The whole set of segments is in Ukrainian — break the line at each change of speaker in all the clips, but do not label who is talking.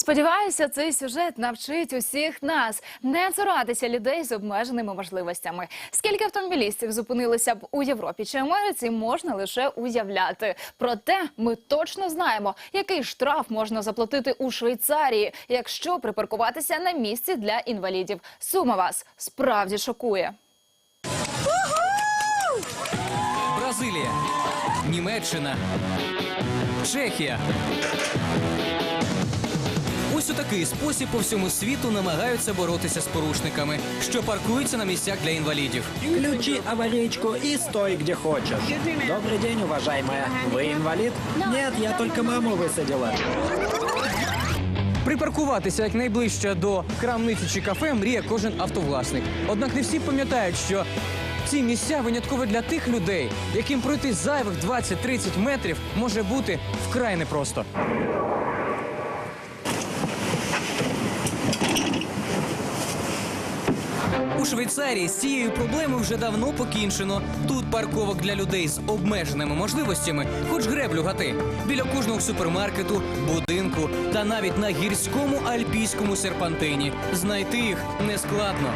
Сподіваюся, цей сюжет навчить усіх нас не цуратися людей з обмеженими можливостями. Скільки автомобілістів зупинилися б у Європі чи Америці, можна лише уявляти. Проте ми точно знаємо, який штраф можна заплатити у Швейцарії, якщо припаркуватися на місці для інвалідів. Сума вас справді шокує.
Бразилія, Німеччина, Чехія. Ось у такий спосіб по всьому світу намагаються боротися з порушниками, що паркуються на місцях для інвалідів.
Включи аварийку и стой где хочешь. Добрый день, уважаемая. Вы инвалид? Нет, я только маму высадила.
Припаркуватися якнайближче до крамниці чи кафе мріє кожен автовласник. Однак не всі пам'ятають, що ці місця винятково для тих людей, яким пройти зайвих 20-30 метрів може бути вкрай непросто. Швейцарії з цією проблемою вже давно покінчено. Тут парковок для людей з обмеженими можливостями, хоч греблю гати. Біля кожного супермаркету, будинку та навіть на гірському альпійському серпантині. Знайти їх нескладно.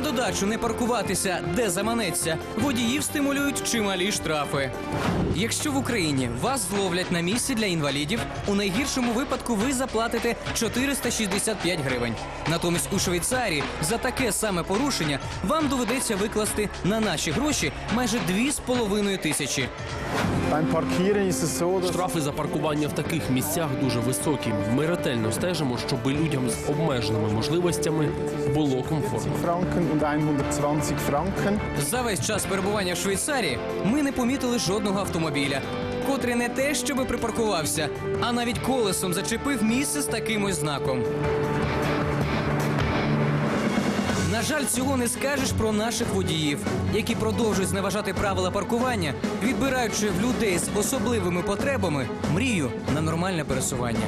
На додачу не паркуватися, де заманеться. Водіїв стимулюють чималі штрафи. Якщо в Україні вас зловлять на місці для інвалідів, у найгіршому випадку ви заплатите 465 гривень. Натомість у Швейцарії за таке саме порушення вам доведеться викласти на наші гроші майже 2,5 тисячі.
Штрафи за паркування в таких місцях дуже високі. Ми ретельно стежимо, щоб людям з обмеженими можливостями було комфортно.
Und 120 Franken.
За весь час перебування в Швейцарії ми не помітили жодного автомобіля, котрий не те, щоби припаркувався, а навіть колесом зачепив місце з таким ось знаком. На жаль, цього не скажеш про наших водіїв, які продовжують зневажати правила паркування, відбираючи в людей з особливими потребами мрію на нормальне пересування.